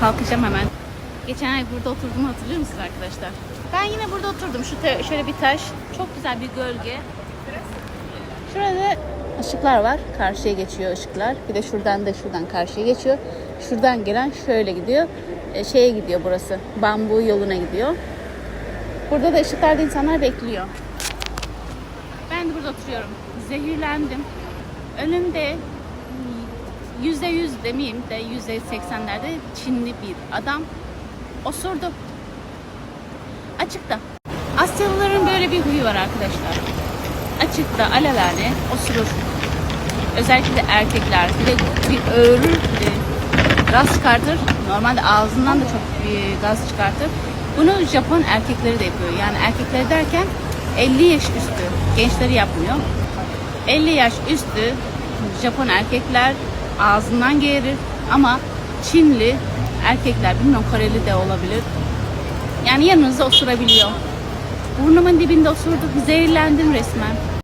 kalkacağım hemen. Geçen ay burada oturduğumu hatırlıyor musunuz arkadaşlar? Ben yine burada oturdum. Şu şöyle bir taş. Çok güzel bir gölge. Şurada ışıklar var. Karşıya geçiyor ışıklar. Bir de şuradan da şuradan karşıya geçiyor. Şuradan gelen şöyle gidiyor. E, şeye gidiyor burası. Bambu yoluna gidiyor. Burada da ışıklarda insanlar bekliyor. Ben de burada oturuyorum. Zehirlendim. Önümde yüzde yüz demeyeyim de yüzde seksenlerde Çinli bir adam osurdu. Açıkta. Asyalıların böyle bir huyu var arkadaşlar. Açıkta alelade osurur. Özellikle erkekler bir de bir öğürür gaz çıkartır. Normalde ağzından da çok bir gaz çıkartır. Bunu Japon erkekleri de yapıyor. Yani erkekleri derken 50 yaş üstü. Gençleri yapmıyor. 50 yaş üstü Japon erkekler ağzından geğirir ama Çinli erkekler bilmiyorum Koreli de olabilir. Yani yanınızda osurabiliyor. Burnumun dibinde osurduk. Zehirlendim resmen.